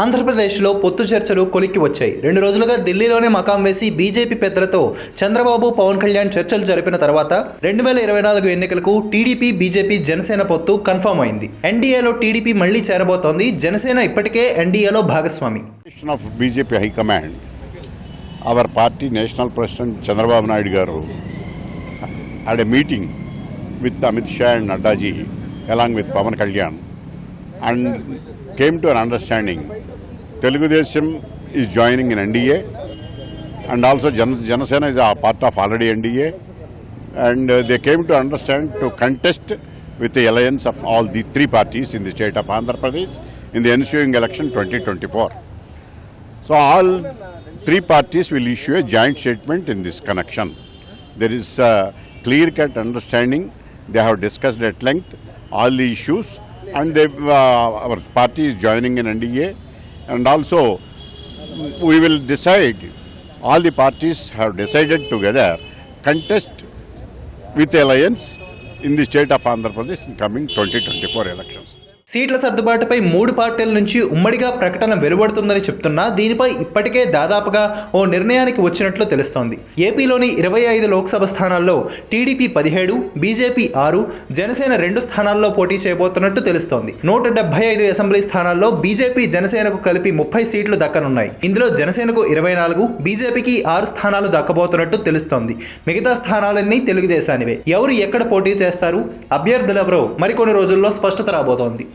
ఆంధ్రప్రదేశ్లో పొత్తు చర్చలు కొలిక్కి వచ్చాయి. రెండు రోజులుగా ఢిల్లీలోనే మకాం వేసి బీజేపీ పెద్దలతో చంద్రబాబు పవన్ కళ్యాణ్ చర్చలు జరిపిన తర్వాత రెండు వేల ఇరవై నాలుగు ఎన్నికలకు టీడీపీ బీజేపీ జనసేన పొత్తు కన్ఫర్మ్ అయింది. ఎన్డీఏలో టీడీపీ మళ్ళీ చేరబోతోంది. జనసేన ఇప్పటికే ఎన్డీఏలో భాగస్వామి. Of BJP high command our party national president Chandrababu Naidu గారు had meeting with Amit Shah and Naddaji along with Pawan Kalyan and came to an understanding Telugu is joining in NDA and also Jan- Janasena is a part of already NDA and uh, they came to understand to contest with the alliance of all the three parties in the state of Andhra Pradesh in the ensuing election 2024. So all three parties will issue a joint statement in this connection. There is a clear-cut understanding. They have discussed at length all the issues, and they, uh, our party is joining in NDA, and also we will decide. All the parties have decided together contest with alliance in the state of Andhra Pradesh in coming 2024 elections. సీట్ల సర్దుబాటుపై మూడు పార్టీల నుంచి ఉమ్మడిగా ప్రకటన వెలువడుతుందని చెప్తున్నా. దీనిపై ఇప్పటికే దాదాపుగా ఓ నిర్ణయానికి వచ్చినట్లు తెలుస్తోంది. ఏపీలోని ఇరవై ఐదు లోక్సభ స్థానాల్లో టీడీపీ పదిహేడు బీజేపీ ఆరు జనసేన రెండు స్థానాల్లో పోటీ చేయబోతున్నట్టు తెలుస్తోంది. నూట డెబ్బై ఐదు అసెంబ్లీ స్థానాల్లో బీజేపీ జనసేనకు కలిపి ముప్పై సీట్లు దక్కనున్నాయి. ఇందులో జనసేనకు ఇరవై నాలుగు బీజేపీకి ఆరు స్థానాలు దక్కబోతున్నట్టు తెలుస్తోంది. మిగతా స్థానాలన్నీ తెలుగుదేశానివే. ఎవరు ఎక్కడ పోటీ చేస్తారు? అభ్యర్థులెవరో మరికొన్ని రోజుల్లో స్పష్టత రాబోతోంది.